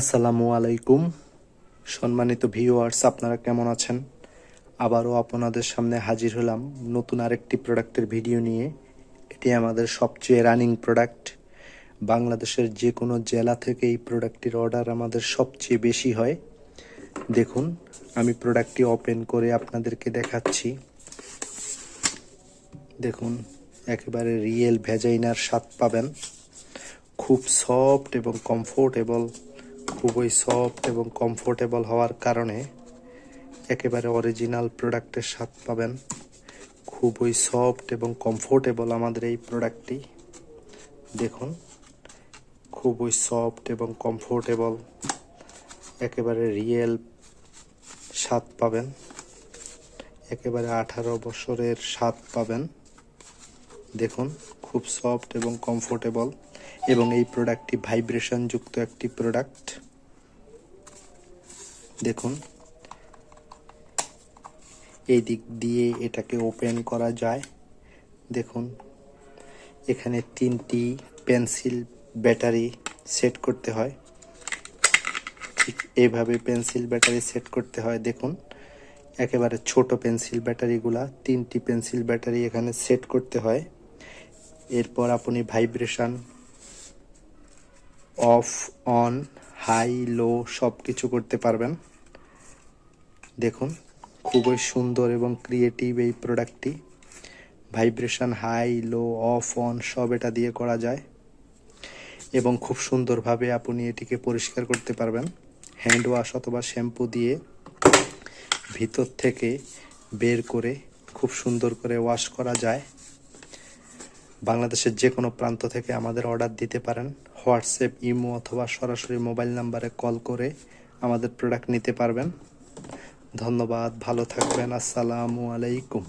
আসসালামু আলাইকুম। সম্মানিত ভিউয়ার্স, আপনারা কেমন আছেন? আবারও আপনাদের সামনে হাজির হলাম নতুন আরেকটি প্রোডাক্টের ভিডিও নিয়ে। এটি আমাদের সবচেয়ে রানিং প্রোডাক্ট। বাংলাদেশের যে কোনো জেলা থেকে এই প্রোডাক্টটির অর্ডার আমাদের সবচেয়ে বেশি হয়। দেখুন, আমি প্রোডাক্টটি ওপেন করে আপনাদেরকে দেখাচ্ছি। দেখুন, একেবারে রিয়েল ভেজাইনার স্বাদ পাবেন। খুব সফট এবং কমফোর্টেবল। খুবই সফট এবং কমফোর্টেবল হওয়ার কারণে একেবারে অরিজিনাল প্রোডাক্টের স্বাদ পাবেন। খুবই সফট এবং কমফোর্টেবল আমাদের এই প্রোডাক্টটি দেখুন, খুবই সফট এবং কমফোর্টেবল একেবারে রিয়েল স্বাদ পাবেন। একেবারে আঠারো বছরের স্বাদ পাবেন। দেখুন, খুব সফট এবং কমফোর্টেবল এবং এই প্রোডাক্টটি ভাইব্রেশন যুক্ত একটি প্রোডাক্ট দেখুন। এই দিক দিয়ে এটাকে ওপেন করা যায়। দেখুন, এখানে তিনটি পেন্সিল ব্যাটারি সেট করতে হয়। ঠিক এইভাবে পেন্সিল ব্যাটারি সেট করতে হয়। দেখুন, একেবারে ছোট পেন্সিল ব্যাটারিগুলা তিনটি পেন্সিল ব্যাটারি এখানে সেট করতে হয়। এরপর আপনি vibration off on high, low সব কিছু করতে পারবেন। দেখুন, খুবই সুন্দর এবং ক্রিয়েটিভ এই প্রোডাক্টটি vibration high, low, off, on সব এটা দিয়ে করা যায়। এবং খুব সুন্দরভাবে আপনি এটিকে পরিষ্কার করতে পারবেন। হ্যান্ড ওয়াশ অথবা শ্যাম্পু দিয়ে ভিতর থেকে বের করে খুব সুন্দর করে ওয়াশ করা যায়। বাংলাদেশের যে কোনো প্রান্ত থেকে আমাদের অর্ডার দিতে পারেন। হোয়াটসঅ্যাপ ইমো অথবা সরাসরি মোবাইল নাম্বারে কল করে আমাদের প্রোডাক্ট নিতে পারবেন। ধন্যবাদ, ভালো থাকবেন, আসসালামু আলাইকুম।